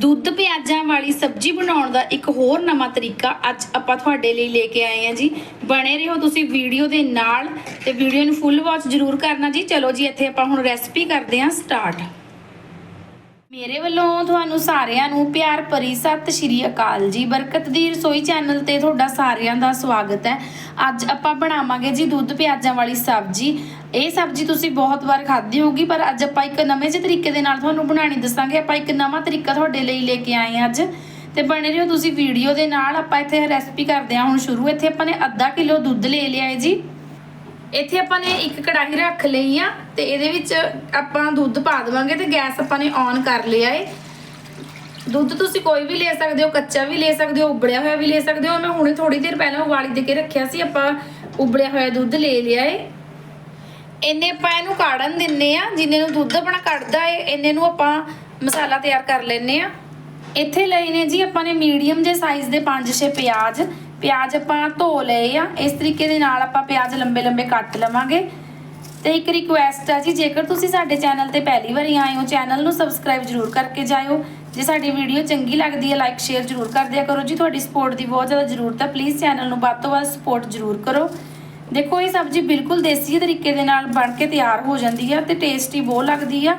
ਦੁੱਧ ਪਿਆਜ਼ਾਂ ਵਾਲੀ ਸਬਜ਼ੀ ਬਣਾਉਣ ਦਾ ਇੱਕ ਹੋਰ ਨਵਾਂ ਤਰੀਕਾ ਅੱਜ ਆਪਾਂ ਤੁਹਾਡੇ ਲਈ ਲੈ ਕੇ ਆਏ ਹਾਂ ਜੀ। ਬਣੇ ਰਹੋ ਤੁਸੀਂ ਵੀਡੀਓ ਦੇ ਨਾਲ ਤੇ ਵੀਡੀਓ ਨੂੰ ਫੁੱਲ ਵਾਚ ਜ਼ਰੂਰ ਕਰਨਾ ਜੀ। ਚਲੋ ਜੀ, ਇੱਥੇ ਆਪਾਂ ਹੁਣ ਰੈਸਪੀ ਕਰਦੇ ਹਾਂ ਸਟਾਰਟ ਮੇਰੇ ਵੱਲੋਂ ਤੁਹਾਨੂੰ ਸਾਰਿਆਂ ਨੂੰ ਪਿਆਰ ਭਰੀ ਸਤਿ ਸ਼੍ਰੀ ਅਕਾਲ ਜੀ। ਬਰਕਤ ਦੀ ਰਸੋਈ ਚੈਨਲ ਤੇ ਤੁਹਾਡਾ ਸਾਰਿਆਂ ਦਾ ਸਵਾਗਤ ਹੈ। ਅੱਜ ਆਪਾਂ ਬਣਾਵਾਂਗੇ ਜੀ ਦੁੱਧ ਪਿਆਜ਼ਾਂ ਵਾਲੀ ਸਬਜ਼ੀ। ਇਹ ਸਬਜ਼ੀ ਤੁਸੀਂ ਬਹੁਤ ਵਾਰ ਖਾਧੀ ਹੋਗੀ ਪਰ ਅੱਜ ਆਪਾਂ ਇੱਕ ਨਵੇਂ ਜਿਹੇ ਤਰੀਕੇ ਦੇ ਨਾਲ ਤੁਹਾਨੂੰ ਬਣਾਣੀ ਦੱਸਾਂਗੇ। ਆਪਾਂ ਇੱਕ ਨਵਾਂ ਤਰੀਕਾ ਤੁਹਾਡੇ ਲਈ ਲੈ ਕੇ ਆਏ ਹਾਂ ਅੱਜ। ਤੇ ਬਣੇ ਰਹੋ ਤੁਸੀਂ ਵੀਡੀਓ ਦੇ ਨਾਲ। ਆਪਾਂ ਇੱਥੇ ਰੈਸਪੀ ਕਰਦੇ ਹਾਂ ਹੁਣ ਸ਼ੁਰੂ। ਇੱਥੇ ਆਪਾਂ ਨੇ ਅੱਧਾ ਕਿਲੋ ਦੁੱਧ ਲੈ ਲਿਆ ਹੈ ਜੀ। ਇੱਥੇ ਆਪਾਂ ਨੇ ਇੱਕ ਕੜਾਹੀ ਰੱਖ ਲਈ ਆ। ਤੇ ਇਹਦੇ ਵਿੱਚ ਆਪਾਂ ਦੁੱਧ ਪਾ ਦੇਵਾਂਗੇ ਤੇ ਗੈਸ ਆਪਾਂ ਨੇ ਔਨ ਕਰ ਲਿਆ ਏ। ਦੁੱਧ ਤੁਸੀਂ ਕੋਈ ਵੀ ਲੈ ਸਕਦੇ ਹੋ, ਕੱਚਾ ਵੀ ਲੈ ਸਕਦੇ ਹੋ, ਉਬਲਿਆ ਹੋਇਆ ਵੀ ਲੈ ਸਕਦੇ ਹੋ। ਮੈਂ ਹੁਣੇ ਥੋੜੀ ਦੇਰ ਪਹਿਲਾਂ ਉਬਾਲੀ ਦੇ ਕੇ ਰੱਖਿਆ ਸੀ, ਆਪਾਂ ਉਬਲਿਆ ਹੋਇਆ ਦੁੱਧ ਲੈ ਲਿਆ ਏ। ਇੰਨੇ ਆਪਾਂ ਇਹਨੂੰ ਕਾੜਨ ਦਿੰਨੇ ਆ, ਜਿੰਨੇ ਨੂੰ ਦੁੱਧ ਆਪਣਾ ਕੱਢਦਾ ਏ, ਇੰਨੇ ਨੂੰ ਆਪਾਂ ਮਸਾਲਾ ਤਿਆਰ ਕਰ ਲੈਨੇ ਆ। ਇੱਥੇ ਲਏ ਨੇ ਜੀ ਆਪਾਂ ਨੇ ਮੀਡੀਅਮ ਜੇ ਸਾਈਜ਼ ਦੇ 5-6 ਪਿਆਜ਼। ਪਿਆਜ਼ ਆਪਾਂ ਧੋ ਲਏ ਆ, ਇਸ ਤਰੀਕੇ ਦੇ ਨਾਲ ਆਪਾਂ ਪਿਆਜ਼ ਲੰਬੇ ਲੰਬੇ ਕੱਟ ਲਵਾਂਗੇ। ਤੇ ਇੱਕ ਰਿਕੁਐਸਟ ਆ ਜੀ, ਜੇਕਰ ਤੁਸੀਂ ਸਾਡੇ ਚੈਨਲ ਤੇ ਪਹਿਲੀ ਵਾਰੀ ਆਏ ਹੋ ਚੈਨਲ ਨੂੰ ਸਬਸਕ੍ਰਾਈਬ ਜਰੂਰ ਕਰਕੇ ਜਾਇਓ। ਜੇ ਸਾਡੀ ਵੀਡੀਓ ਚੰਗੀ ਲੱਗਦੀ ਹੈ ਲਾਈਕ ਸ਼ੇਅਰ ਜਰੂਰ ਕਰ ਦਿਆ ਕਰੋ। ਜੀ, ਤੁਹਾਡੀ ਸਪੋਰਟ ਦੀ ਬਹੁਤ ਜ਼ਿਆਦਾ ਜ਼ਰੂਰਤ ਹੈ ਪਲੀਜ਼ ਚੈਨਲ ਨੂੰ ਵੱਧ ਤੋਂ ਵੱਧ ਸਪੋਰਟ ਜਰੂਰ ਕਰੋ। ਦੇਖੋ, ਇਹ ਸਬਜ਼ੀ ਬਿਲਕੁਲ ਦੇਸੀ ਤਰੀਕੇ ਦੇ ਨਾਲ ਬਣ ਕੇ ਤਿਆਰ ਹੋ ਜਾਂਦੀ ਆ ਤੇ ਟੇਸਟੀ ਬਹੁਤ ਲੱਗਦੀ ਆ।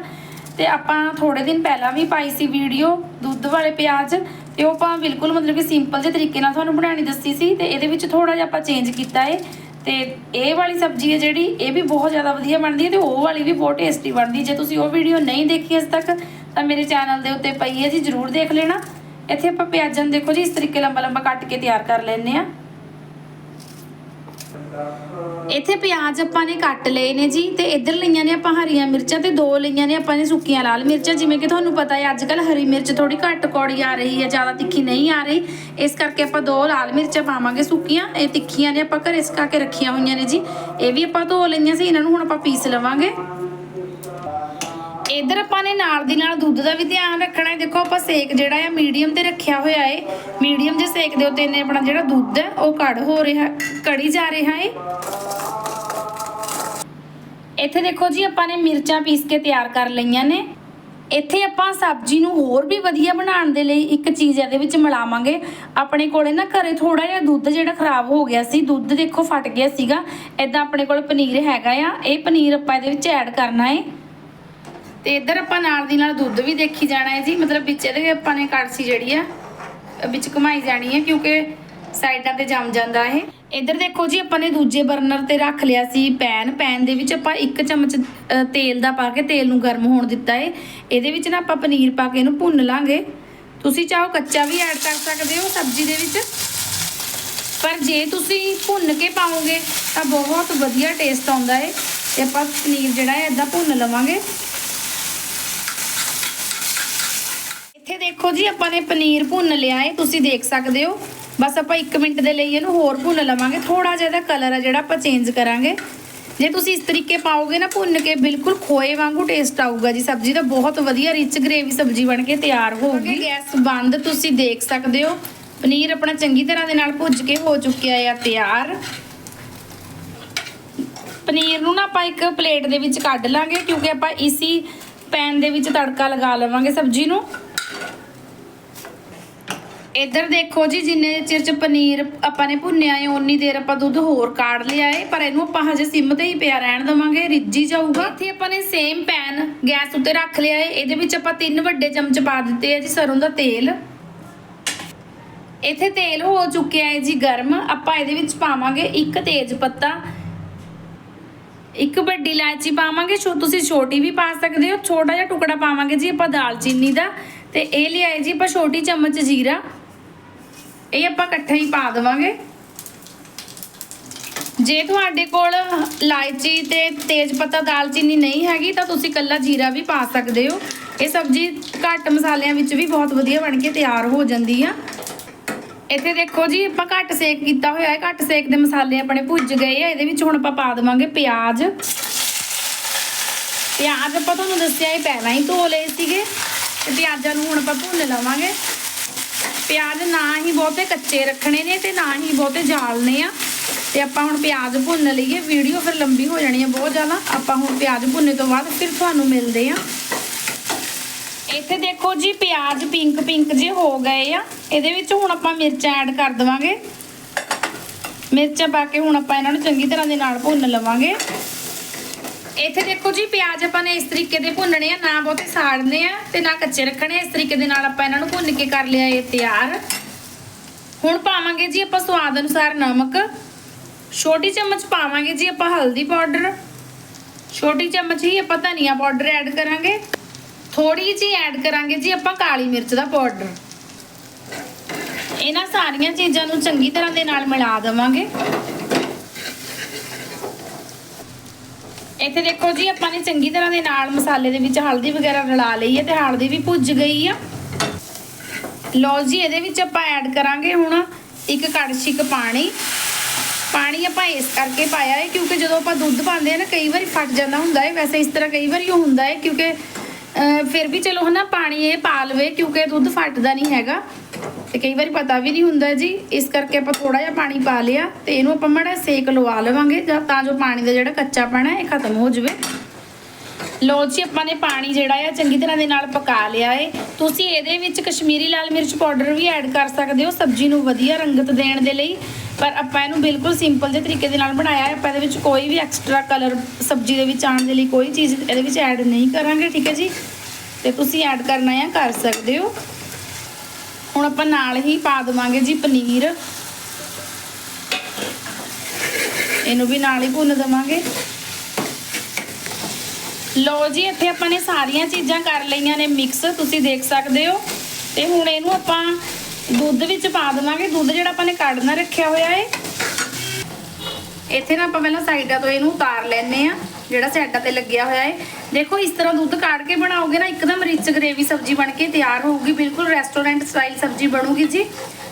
ਤੇ ਆਪਾਂ ਥੋੜੇ ਦਿਨ ਪਹਿਲਾਂ ਵੀ ਪਾਈ ਸੀ ਵੀਡੀਓ ਦੁੱਧ ਵਾਲੇ ਪਿਆਜ਼, ਤੇ ਉਹ ਆਪਾਂ ਬਿਲਕੁਲ ਮਤਲਬ ਕਿ ਸਿੰਪਲ ਜਿਹੇ ਤਰੀਕੇ ਨਾਲ ਤੁਹਾਨੂੰ ਬਣਾਉਣੀ ਦੱਸੀ ਸੀ ਤੇ ਇਹਦੇ ਵਿੱਚ ਥੋੜਾ ਜਿਹਾ ਆਪਾਂ ਚੇਂਜ ਕੀਤਾ ਏ। ਤੇ ਇਹ ਵਾਲੀ ਸਬਜ਼ੀ ਹੈ ਜਿਹੜੀ, ਇਹ ਵੀ ਬਹੁਤ ਜ਼ਿਆਦਾ ਵਧੀਆ ਬਣਦੀ ਹੈ ਤੇ ਉਹ ਵਾਲੀ ਵੀ ਬਹੁਤ ਟੇਸਟੀ ਬਣਦੀ ਜੇ ਤੁਸੀਂ ਉਹ ਵੀਡੀਓ ਨਹੀਂ ਦੇਖੀ ਅਜੇ ਤੱਕ, ਤਾਂ ਮੇਰੇ ਚੈਨਲ ਦੇ ਉੱਤੇ ਪਈ ਹੈ ਜੀ, ਜਰੂਰ ਦੇਖ ਲੈਣਾ। ਇੱਥੇ ਆਪਾਂ ਪਿਆਜ਼ਾਂ ਦੇਖੋ ਜੀ, ਇਸ ਤਰੀਕੇ ਲੰਬਾ ਲੰਬਾ ਕੱਟ ਕੇ ਤਿਆਰ ਕਰ ਲੈਣੇ ਆ ਇੱਥੇ ਪਿਆਜ਼ ਆਪਾਂ ਨੇ ਕੱਟ ਲਏ ਨੇ ਜੀ ਤੇ ਇੱਧਰ ਲਈਆਂ ਨੇ ਆਪਾਂ ਹਰੀਆਂ ਮਿਰਚਾਂ ਤੇ ਦੋ ਲਈਆਂ ਨੇ ਆਪਾਂ ਨੇ ਸੁੱਕੀਆਂ ਲਾਲ ਮਿਰਚਾਂ, ਜਿਵੇਂ ਕਿ ਤੁਹਾਨੂੰ ਪਤਾ ਹੈ ਅੱਜ ਕੱਲ ਹਰੀ ਮਿਰਚ ਥੋੜੀ ਘੱਟ ਕੌੜੀ ਆ ਰਹੀ ਹੈ, ਜ਼ਿਆਦਾ ਤਿੱਖੀ ਨਹੀਂ ਆ ਰਹੀ। ਇਸ ਕਰਕੇ ਆਪਾਂ ਦੋ ਲਾਲ ਮਿਰਚਾਂ ਪਾਵਾਂਗੇ ਸੁੱਕੀਆਂ, ਇਹ ਤਿੱਖੀਆਂ ਨੇ ਆਪਾਂ ਘਰੇ ਸੁਕਾ ਕੇ ਰੱਖੀਆਂ ਹੋਈਆਂ ਨੇ ਜੀ। ਇਹ ਵੀ ਆਪਾਂ ਧੋ ਲਈਆਂ ਸੀ, ਇਹਨਾਂ ਨੂੰ ਹੁਣ ਆਪਾਂ ਪੀਸ ਲਵਾਂਗੇ। ਇਧਰ ਆਪਾਂ ਨੇ ਨਾਲ ਦੀ ਨਾਲ ਦੁੱਧ ਦਾ ਵੀ ਧਿਆਨ ਰੱਖਣਾ ਹੈ। ਦੇਖੋ ਆਪਾਂ ਸੇਕ ਜਿਹੜਾ ਹੈ ਮੀਡੀਅਮ ਤੇ ਰੱਖਿਆ ਹੋਇਆ ਹੈ ਮੀਡੀਅਮ ਜੇ ਸੇਕ ਦੇ ਉੱਤੇ ਨੇ ਆਪਣਾ ਜਿਹੜਾ ਦੁੱਧ ਹੈ, ਉਹ ਕੜ ਹੋ ਰਿਹਾ, ਕੜੀ ਜਾ ਰਿਹਾ ਹੈ ਇੱਥੇ ਦੇਖੋ ਜੀ, ਆਪਾਂ ਨੇ ਮਿਰਚਾਂ ਪੀਸ ਕੇ ਤਿਆਰ ਕਰ ਲਈਆਂ ਨੇ। ਇੱਥੇ ਆਪਾਂ ਸਬਜ਼ੀ ਨੂੰ ਹੋਰ ਵੀ ਵਧੀਆ ਬਣਾਉਣ ਦੇ ਲਈ ਇੱਕ ਚੀਜ਼ ਇਹਦੇ ਵਿੱਚ ਮਿਲਾਵਾਂਗੇ। ਆਪਣੇ ਕੋਲੇ ਨਾ ਘਰੇ ਥੋੜਾ ਜਿਹਾ ਦੁੱਧ ਜਿਹੜਾ ਖਰਾਬ ਹੋ ਗਿਆ ਸੀ, ਦੁੱਧ ਦੇਖੋ ਫਟ ਗਿਆ ਸੀਗਾ। ਐਦਾਂ ਆਪਣੇ ਕੋਲ ਪਨੀਰ ਹੈਗਾ ਆ। ਇਹ ਪਨੀਰ ਆਪਾਂ ਇਹਦੇ ਵਿੱਚ ਐਡ ਕਰਨਾ ਹੈ ਤੇ ਇੱਧਰ ਆਪਾਂ ਨਾਲ ਦੀ ਨਾਲ ਦੁੱਧ ਵੀ ਦੇਖੀ ਜਾਣਾ ਹੈ ਜੀ। ਮਤਲਬ ਵਿੱਚ ਇਹਦੇ ਆਪਾਂ ਨੇ ਕੜਸੀ ਜਿਹੜੀ ਆ, ਵਿੱਚ ਘੁਮਾਈ ਜਾਣੀ ਹੈ ਕਿਉਂਕਿ ਸਾਈਡਾਂ ਤੇ ਜੰਮ ਜਾਂਦਾ ਇਹ। ਇੱਧਰ ਦੇਖੋ ਜੀ, ਆਪਾਂ ਨੇ ਦੂਜੇ ਬਰਨਰ ਤੇ ਰੱਖ ਲਿਆ ਸੀ ਪੈਨ। ਪੈਨ ਦੇ ਵਿੱਚ ਆਪਾਂ ਇੱਕ ਚਮਚ ਤੇਲ ਦਾ ਪਾ ਕੇ ਤੇਲ ਨੂੰ ਗਰਮ ਹੋਣ ਦਿੱਤਾ ਹੈ ਇਹਦੇ ਵਿੱਚ ਨਾ ਆਪਾਂ ਪਨੀਰ ਪਾ ਕੇ ਇਹਨੂੰ ਭੁੰਨ ਲਾਂਗੇ। ਤੁਸੀਂ ਚਾਹੋ ਕੱਚਾ ਵੀ ਐਡ ਕਰ ਸਕਦੇ ਹੋ ਸਬਜ਼ੀ ਦੇ ਵਿੱਚ? ਪਰ ਜੇ ਤੁਸੀਂ ਭੁੰਨ ਕੇ ਪਾਓਗੇ ਤਾਂ ਬਹੁਤ ਵਧੀਆ ਟੇਸਟ ਆਉਂਦਾ ਏ। ਤੇ ਆਪਾਂ ਪਨੀਰ ਜਿਹੜਾ ਹੈ ਇਦਾਂ ਭੁੰਨ ਲਵਾਂਗੇ। ਇੱਥੇ ਦੇਖੋ ਜੀ ਆਪਾਂ ਨੇ ਪਨੀਰ ਭੁੰਨ ਲਿਆ ਹੈ ਤੁਸੀਂ ਦੇਖ ਸਕਦੇ ਹੋ। ਬਸ ਆਪਾਂ 1 ਮਿੰਟ ਦੇ ਲਈ ਇਹਨੂੰ ਹੋਰ ਭੁੰਨ ਲਵਾਂਗੇ। ਥੋੜਾ ਜਿਹਾ ਇਹਦਾ ਕਲਰ ਆ ਜਿਹੜਾ ਆਪਾਂ ਚੇਂਜ ਕਰਾਂਗੇ। ਜੇ ਤੁਸੀਂ ਇਸ ਤਰੀਕੇ ਪਾਓਗੇ ਨਾ ਭੁੰਨ ਕੇ ਬਿਲਕੁਲ ਖੋਏ ਵਾਂਗੂ ਟੇਸਟ ਆਊਗਾ ਜੀ। ਸਬਜ਼ੀ ਦਾ ਬਹੁਤ ਵਧੀਆ ਰਿਚ ਗ੍ਰੇਵੀ ਸਬਜ਼ੀ ਬਣ ਕੇ ਤਿਆਰ ਹੋਊਗੀ ਗੈਸ ਬੰਦ ਤੁਸੀਂ ਦੇਖ ਸਕਦੇ ਹੋ। ਪਨੀਰ ਆਪਣਾ ਚੰਗੀ ਤਰ੍ਹਾਂ ਦੇ ਨਾਲ ਭੁੱਜ ਕੇ ਹੋ ਚੁੱਕਿਆ ਹੈ ਤਿਆਰ। ਪਨੀਰ ਨੂੰ ਨਾ ਆਪਾਂ ਇੱਕ ਪਲੇਟ ਦੇ ਵਿੱਚ ਕੱਢ ਲਾਂਗੇ ਕਿਉਂਕਿ ਆਪਾਂ ਇਸੀ ਪੈਨ ਦੇ ਵਿੱਚ ਤੜਕਾ ਲਗਾ ਲਵਾਂਗੇ ਸਬਜ਼ੀ ਨੂੰ। ਇੱਧਰ ਦੇਖੋ ਜੀ, ਜਿੰਨੇ ਚਿਰ ਚ ਪਨੀਰ ਆਪਾਂ ਨੇ ਭੁੰਨਿਆ ਹੈ ਓਨੀ ਦੇਰ ਆਪਾਂ ਦੁੱਧ ਹੋਰ ਕਾੜ ਲਿਆ ਹੈ ਪਰ ਇਹਨੂੰ ਆਪਾਂ ਹਜੇ ਸਿਮ ਤੇ ਹੀ ਪਿਆ ਰਹਿਣ ਦਵਾਂਗੇ, ਰਿੱਝੀ ਜਾਊਗਾ। ਇੱਥੇ ਆਪਾਂ ਨੇ ਸੇਮ ਪੈਨ ਗੈਸ ਉੱਤੇ ਰੱਖ ਲਿਆ ਹੈ ਇਹਦੇ ਵਿੱਚ ਆਪਾਂ ਤਿੰਨ ਵੱਡੇ ਚਮਚ ਪਾ ਦਿੱਤੇ ਆ ਜੀ ਸਰੋਂ ਦਾ ਤੇਲ। ਇੱਥੇ ਤੇਲ ਹੋ ਚੁੱਕਿਆ ਹੈ ਜੀ ਗਰਮ। ਆਪਾਂ ਇਹਦੇ ਵਿੱਚ ਪਾਵਾਂਗੇ ਇੱਕ ਤੇਜ ਪੱਤਾ ਇੱਕ ਵੱਡੀ ਇਲਾਇਚੀ ਪਾਵਾਂਗੇ। ਛੋ ਤੁਸੀਂ ਛੋਟੀ ਵੀ ਪਾ ਸਕਦੇ ਹੋ। ਛੋਟਾ ਜਿਹਾ ਟੁਕੜਾ ਪਾਵਾਂਗੇ ਜੀ ਆਪਾਂ ਦਾਲਚੀਨੀ ਦਾ। ਤੇ ਇਹ ਲਿਆਏ ਜੀ ਆਪਾਂ ਛੋਟੀ ਚਮਚ ਜੀਰਾ। ਇਹ ਆਪਾਂ ਇਕੱਠੇ ਹੀ ਪਾ ਦੇਵਾਂਗੇ। ਜੇ ਤੁਹਾਡੇ ਕੋਲ ਇਲਾਇਚੀ ਤੇ ਤੇਜ ਪੱਤਾ ਦਾਲਚੀਨੀ ਨਹੀਂ ਹੈਗੀ, ਤਾਂ ਤੁਸੀਂ ਕੱਲਾ ਜੀਰਾ ਵੀ ਪਾ ਸਕਦੇ ਹੋ। ਇਹ ਸਬਜ਼ੀ ਘੱਟ ਮਸਾਲਿਆਂ ਵਿੱਚ ਵੀ ਬਹੁਤ ਵਧੀਆ ਬਣ ਕੇ ਤਿਆਰ ਹੋ ਜਾਂਦੀ ਆ। ਇੱਥੇ ਦੇਖੋ ਜੀ, ਆਪਾਂ ਘੱਟ ਸੇਕ ਕੀਤਾ ਹੋਇਆ ਹੈ। ਘੱਟ ਸੇਕ ਦੇ ਮਸਾਲੇ ਆਪਣੇ ਭੁੱਜ ਗਏ ਆ। ਇਹਦੇ ਵਿੱਚ ਹੁਣ ਆਪਾਂ ਪਾ ਦੇਵਾਂਗੇ ਪਿਆਜ਼। ਪਿਆਜ਼ ਆਪਾਂ ਤੁਹਾਨੂੰ ਦੱਸਿਆ ਇਹ ਪਹਿਲਾਂ ਹੀ ਧੋ ਲਏ ਸੀਗੇ। ਤੇ ਪਿਆਜ਼ਾਂ ਨੂੰ ਹੁਣ ਆਪਾਂ ਭੁੰਨ ਲਵਾਂਗੇ। ਪਿਆਜ਼ ਨਾ ਹੀ ਬਹੁਤੇ ਕੱਚੇ ਰੱਖਣੇ ਨੇ ਤੇ ਨਾ ਹੀ ਬਹੁਤੇ ਜਾਲਨੇ ਆ। ਤੇ ਆਪਾਂ ਹੁਣ ਪਿਆਜ਼ ਭੁੰਨ ਲਈਏ। ਵੀਡੀਓ ਫਿਰ ਲੰਬੀ ਹੋ ਜਾਣੀ ਹੈ ਬਹੁਤ ਜ਼ਿਆਦਾ। ਆਪਾਂ ਹੁਣ ਪਿਆਜ਼ ਭੁੰਨੇ ਤੋਂ ਬਾਅਦ ਫਿਰ ਤੁਹਾਨੂੰ ਮਿਲਦੇ ਆ। ਇੱਥੇ ਦੇਖੋ ਜੀ, ਪਿਆਜ਼ ਪਿੰਕ ਪਿੰਕ ਜੇ ਹੋ ਗਏ ਆ। ਇਹਦੇ ਵਿੱਚ ਹੁਣ ਆਪਾਂ ਮਿਰਚਾਂ ਐਡ ਕਰ ਦਵਾਂਗੇ। ਮਿਰਚਾਂ ਪਾ ਕੇ ਹੁਣ ਆਪਾਂ ਇਹਨਾਂ ਨੂੰ ਚੰਗੀ ਤਰ੍ਹਾਂ ਦੇ ਨਾਲ ਭੁੰਨ ਲਵਾਂਗੇ। ਇੱਥੇ ਦੇਖੋ ਜੀ, ਪਿਆਜ਼ ਆਪਾਂ ਨੇ ਇਸ ਤਰੀਕੇ ਦੇ ਭੁੰਨਣੇ ਆ, ਨਾ ਬਹੁਤੇ ਸਾੜਨੇ ਆ ਤੇ ਨਾ ਕੱਚੇ ਰੱਖਣੇ ਆ। ਇਸ ਤਰੀਕੇ ਦੇ ਨਾਲ ਆਪਾਂ ਇਹਨਾਂ ਨੂੰ ਭੁੰਨ ਕੇ ਕਰ ਲਿਆ ਇਹ ਤਿਆਰ। ਹੁਣ ਪਾਵਾਂਗੇ ਜੀ ਆਪਾਂ ਸਵਾਦ ਅਨੁਸਾਰ ਨਮਕ। ਛੋਟੀ ਚਮਚ ਪਾਵਾਂਗੇ ਜੀ ਆਪਾਂ ਹਲਦੀ ਪਾਊਡਰ। ਛੋਟੀ ਚਮਚ ਹੀ ਆਪਾਂ ਧਨੀਆ ਪਾਊਡਰ ਐਡ ਕਰਾਂਗੇ। ਥੋੜੀ ਜੀ ਐਡ ਕਰਾਂਗੇ ਜੀ ਆਪਾਂ ਕਾਲੀ ਮਿਰਚ ਦਾ ਪਾਊਡਰ। ਇਹਨਾਂ ਸਾਰੀਆਂ ਚੀਜ਼ਾਂ ਨੂੰ ਚੰਗੀ ਤਰ੍ਹਾਂ ਦੇ ਨਾਲ ਮਿਲਾ ਦੇਵਾਂਗੇ। ਇੱਥੇ ਦੇਖੋ ਜੀ ਆਪਾਂ ਨੇ ਚੰਗੀ ਤਰ੍ਹਾਂ ਦੇ ਨਾਲ ਮਸਾਲੇ ਦੇ ਵਿੱਚ ਹਲਦੀ ਵਗੈਰਾ ਰਲਾ ਲਈ ਹੈ ਤੇ ਹਲਦੀ ਵੀ ਭੁੱਜ ਗਈ ਆ। ਲਓ ਜੀ ਇਹਦੇ ਵਿੱਚ ਆਪਾਂ ਐਡ ਕਰਾਂਗੇ ਹੁਣ ਇੱਕ ਕੜਛੀ ਕ ਪਾਣੀ। ਪਾਣੀ ਆਪਾਂ ਇਸ ਕਰਕੇ ਪਾਇਆ ਹੈ ਕਿਉਂਕਿ ਜਦੋਂ ਆਪਾਂ ਦੁੱਧ ਪਾਉਂਦੇ ਆ ਨਾ ਕਈ ਵਾਰੀ ਫਟ ਜਾਂਦਾ ਹੁੰਦਾ ਹੈ। ਵੈਸੇ ਇਸ ਤਰ੍ਹਾਂ ਕਈ ਵਾਰੀ ਉਹ ਹੁੰਦਾ ਹੈ ਕਿਉਂਕਿ ਅਹ, ਫਿਰ ਵੀ ਚਲੋ ਹਨਾ ਪਾਣੀ ਇਹ ਪਾ ਲਵੇ ਕਿਉਂਕਿ ਦੁੱਧ ਫਟਦਾ ਨਹੀਂ ਹੈਗਾ। ਤੇ ਕਈ ਵਾਰੀ ਪਤਾ ਵੀ ਨਹੀਂ ਹੁੰਦਾ ਜੀ, ਇਸ ਕਰਕੇ ਆਪਾਂ ਥੋੜਾ ਜਿਹਾ ਪਾਣੀ ਪਾ ਲਿਆ ਤੇ ਇਹਨੂੰ ਆਪਾਂ ਮਾੜਾ ਸੇਕ ਲਵਾ ਲਵਾਂਗੇ, ਜਾਂ ਤਾਂ ਜੋ ਪਾਣੀ ਦਾ ਜਿਹੜਾ ਕੱਚਾ ਹੈ, ਇਹ ਖਤਮ ਹੋ ਜਾਵੇ। ਲੋ ਜੀ, ਆਪਾਂ ਨੇ ਪਾਣੀ ਜਿਹੜਾ ਆ, ਚੰਗੀ ਤਰ੍ਹਾਂ ਦੇ ਨਾਲ ਪਕਾ ਲਿਆ ਏ। ਤੁਸੀਂ ਇਹਦੇ ਵਿੱਚ ਕਸ਼ਮੀਰੀ ਲਾਲ ਮਿਰਚ ਪਾਊਡਰ ਵੀ ਐਡ ਕਰ ਸਕਦੇ ਹੋ, ਸਬਜ਼ੀ ਨੂੰ ਵਧੀਆ ਰੰਗਤ ਦੇਣ ਦੇ ਲਈ। ਪਰ ਆਪਾਂ ਇਹਨੂੰ ਬਿਲਕੁਲ ਸਿੰਪਲ ਜਿਹੇ ਤਰੀਕੇ ਦੇ ਨਾਲ ਬਣਾਇਆ ਹੈ, ਆਪਾਂ ਇਹਦੇ ਵਿੱਚ ਕੋਈ ਵੀ ਐਕਸਟਰਾ ਕਲਰ ਸਬਜ਼ੀ ਦੇ ਵਿੱਚ ਆਉਣ ਦੇ ਲਈ ਕੋਈ ਚੀਜ਼ ਇਹਦੇ ਵਿੱਚ ਐਡ ਨਹੀਂ ਕਰਾਂਗੇ, ਠੀਕ ਹੈ ਜੀ? ਤੇ ਤੁਸੀਂ ਐਡ ਕਰਨਾ ਹੈ ਕਰ ਸਕਦੇ ਹੋ। ਹੁਣ ਆਪਾਂ ਨਾਲ ਹੀ ਪਾ ਦੇਵਾਂਗੇ ਜੀ ਪਨੀਰ। ਇਹਨੂੰ ਵੀ ਨਾਲ ਹੀ ਭੁੰਨ ਦੇਵਾਂਗੇ। ਲੋ ਜੀ, ਇੱਥੇ ਆਪਾਂ ਨੇ ਸਾਰੀਆਂ ਚੀਜ਼ਾਂ ਕਰ ਲਈਆਂ ਨੇ ਮਿਕਸ, ਤੁਸੀਂ ਦੇਖ ਸਕਦੇ ਹੋ। ਤੇ ਹੁਣ ਇਹਨੂੰ ਆਪਾਂ ਦੁੱਧ ਵਿੱਚ ਪਾ ਦੇਵਾਂਗੇ। ਦੁੱਧ ਜਿਹੜਾ ਆਪਾਂ ਨੇ ਕੱਢਣਾ ਰੱਖਿਆ ਹੋਇਆ ਏ। ਇੱਥੇ ਨਾ ਆਪਾਂ ਪਹਿਲਾਂ ਸਾਈਡਾਂ ਤੋਂ ਇਹਨੂੰ ਉਤਾਰ ਲੈਨੇ ਆ ਜਿਹੜਾ ਸਾਈਡਾਂ ਤੇ ਲੱਗਿਆ ਹੋਇਆ ਏ ਦੇਖੋ, ਇਸ ਤਰ੍ਹਾਂ ਦੁੱਧ ਕਾੜ ਕੇ ਬਣਾਓਗੇ ਨਾ, ਇੱਕਦਮ ਰਿਚ ਗ੍ਰੇਵੀ ਸਬਜ਼ੀ ਬਣ ਕੇ ਤਿਆਰ ਹੋਊਗੀ। ਬਿਲਕੁਲ ਰੈਸਟੋਰੈਂਟ ਸਟਾਈਲ ਸਬਜ਼ੀ ਬਣੂਗੀ ਜੀ।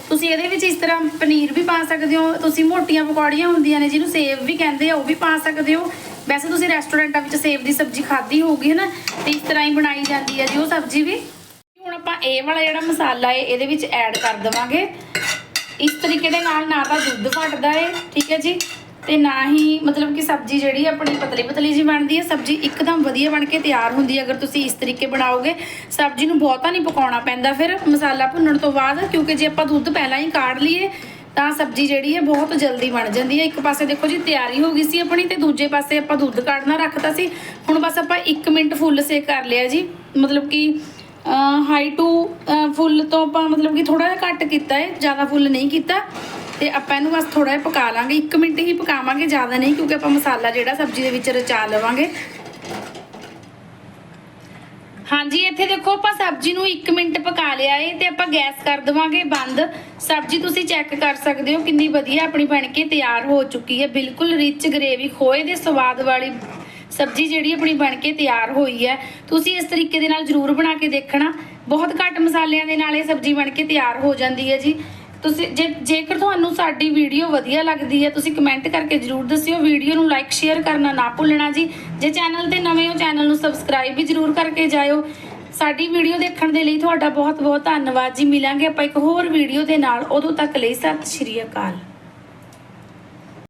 ਤੁਸੀਂ ਇਹਦੇ ਵਿੱਚ ਇਸ ਤਰ੍ਹਾਂ ਪਨੀਰ ਵੀ ਪਾ ਸਕਦੇ ਹੋ। ਤੁਸੀਂ ਮੋਟੀਆਂ ਪਕੌੜੀਆਂ ਹੁੰਦੀਆਂ ਨੇ, ਜਿਹਨੂੰ ਸੇਵ ਵੀ ਕਹਿੰਦੇ ਆ, ਉਹ ਵੀ ਪਾ ਸਕਦੇ ਹੋ। ਵੈਸੇ ਤੁਸੀਂ ਰੈਸਟੋਰੈਂਟਾਂ ਵਿੱਚ ਸੇਵ ਦੀ ਸਬਜ਼ੀ ਖਾਧੀ ਹੋਊਗੀ, ਹਨਾ? ਤੇ ਇਸ ਤਰ੍ਹਾਂ ਹੀ ਬਣਾਈ ਜਾਂਦੀ ਹੈ ਜੀ ਉਹ ਸਬਜ਼ੀ ਵੀ। ਹੁਣ ਆਪਾਂ ਇਹ ਵਾਲਾ ਜਿਹੜਾ ਮਸਾਲਾ ਹੈ, ਇਹਦੇ ਵਿੱਚ ਐਡ ਕਰ ਦੇਵਾਂਗੇ। ਇਸ ਤਰੀਕੇ ਦੇ ਨਾਲ ਨਾ ਤਾਂ ਦੁੱਧ ਫਟਦਾ ਹੈ, ਠੀਕ ਹੈ ਜੀ? ਤੇ ਨਾ ਹੀ ਮਤਲਬ ਕਿ ਸਬਜ਼ੀ ਜਿਹੜੀ ਆਪਣੀ ਪਤਲੀ ਪਤਲੀ ਜੀ ਬਣਦੀ ਹੈ, ਸਬਜ਼ੀ ਇੱਕਦਮ ਵਧੀਆ ਬਣ ਕੇ ਤਿਆਰ ਹੁੰਦੀ ਹੈ। ਅਗਰ ਤੁਸੀਂ ਇਸ ਤਰੀਕੇ ਬਣਾਓਗੇ, ਸਬਜ਼ੀ ਨੂੰ ਬਹੁਤਾ ਨਹੀਂ ਪਕਾਉਣਾ ਪੈਂਦਾ ਫਿਰ ਮਸਾਲਾ ਭੁੰਨਣ ਤੋਂ ਬਾਅਦ, ਕਿਉਂਕਿ ਜੇ ਆਪਾਂ ਦੁੱਧ ਪਹਿਲਾਂ ਹੀ ਕਾੜ ਲਈਏ, ਤਾਂ ਸਬਜ਼ੀ ਜਿਹੜੀ ਹੈ ਬਹੁਤ ਜਲਦੀ ਬਣ ਜਾਂਦੀ ਹੈ। ਇੱਕ ਪਾਸੇ ਦੇਖੋ ਜੀ ਤਿਆਰੀ ਹੋ ਗਈ ਸੀ ਆਪਣੀ ਤੇ ਦੂਜੇ ਪਾਸੇ ਆਪਾਂ ਦੁੱਧ ਕਾੜਨਾ ਰੱਖਤਾ ਸੀ। ਹੁਣ ਬਸ ਆਪਾਂ 1 ਮਿੰਟ ਫੁੱਲ ਸੇਕ ਕਰ ਲਿਆ ਜੀ। ਮਤਲਬ ਕਿ ਹਾਈ ਟੂ ਫੁੱਲ ਤੋਂ ਆਪਾਂ ਮਤਲਬ ਕਿ ਥੋੜਾ ਜਿਹਾ ਘੱਟ ਕੀਤਾ ਹੈ, ਜ਼ਿਆਦਾ ਫੁੱਲ ਨਹੀਂ ਕੀਤਾ। ਤੇ ਆਪਾਂ ਇਹਨੂੰ ਬਸ ਥੋੜਾ ਜਿਹਾ ਪਕਾ ਲਾਂਗੇ। 1 ਮਿੰਟ ਹੀ ਪਕਾਵਾਂਗੇ, ਜ਼ਿਆਦਾ ਨਹੀਂ, ਕਿਉਂਕਿ ਆਪਾਂ ਮਸਾਲਾ ਜਿਹੜਾ ਸਬਜ਼ੀ ਦੇ ਵਿੱਚ ਰਚਾ ਲਵਾਂਗੇ। ਹਾਂਜੀ, ਇੱਥੇ ਦੇਖੋ ਆਪਾਂ ਸਬਜ਼ੀ ਨੂੰ 1 ਮਿੰਟ ਪਕਾ ਲਿਆ ਏ ਤੇ ਆਪਾਂ ਗੈਸ ਕਰ ਦਵਾਂਗੇ ਬੰਦ। ਸਬਜ਼ੀ ਤੁਸੀਂ ਚੈੱਕ ਕਰ ਸਕਦੇ ਹੋ ਕਿੰਨੀ ਵਧੀਆ ਆਪਣੀ ਬਣ ਕੇ ਤਿਆਰ ਹੋ ਚੁੱਕੀ ਹੈ। ਬਿਲਕੁਲ ਰਿਚ ਗ੍ਰੇਵੀ ਖੋਏ ਦੇ ਸਵਾਦ ਵਾਲੀ ਸਬਜ਼ੀ ਜਿਹੜੀ ਆਪਣੀ ਬਣ ਕੇ ਤਿਆਰ ਹੋਈ ਹੈ। ਤੁਸੀਂ ਇਸ ਤਰੀਕੇ ਦੇ ਨਾਲ ਜ਼ਰੂਰ ਬਣਾ ਕੇ ਦੇਖਣਾ। ਬਹੁਤ ਘੱਟ ਮਸਾਲਿਆਂ ਦੇ ਨਾਲ ਇਹ ਸਬਜ਼ੀ ਬਣ ਕੇ ਤਿਆਰ ਹੋ ਜਾਂਦੀ ਹੈ ਜੀ। ਤੁਸੀਂ ਜੇ ਜੇਕਰ ਤੁਹਾਨੂੰ ਸਾਡੀ ਵੀਡੀਓ ਵਧੀਆ ਲੱਗਦੀ ਹੈ, ਤੁਸੀਂ ਕਮੈਂਟ ਕਰਕੇ ਜਰੂਰ ਦੱਸਿਓ। ਵੀਡੀਓ ਨੂੰ ਲਾਈਕ ਸ਼ੇਅਰ ਕਰਨਾ ਨਾ ਭੁੱਲਣਾ ਜੀ। ਜੇ ਚੈਨਲ ਤੇ ਨਵੇਂ ਹੋ ਚੈਨਲ ਨੂੰ ਸਬਸਕ੍ਰਾਈਬ ਵੀ ਜਰੂਰ ਕਰਕੇ ਜਾਇਓ। ਸਾਡੀ ਵੀਡੀਓ ਦੇਖਣ ਦੇ ਲਈ ਤੁਹਾਡਾ ਬਹੁਤ ਬਹੁਤ ਧੰਨਵਾਦ ਜੀ। ਮਿਲਾਂਗੇ ਆਪਾਂ ਇੱਕ ਹੋਰ ਵੀਡੀਓ ਦੇ ਨਾਲ। ਉਦੋਂ ਤੱਕ ਲਈ ਸਤਿ ਸ਼੍ਰੀ ਅਕਾਲ।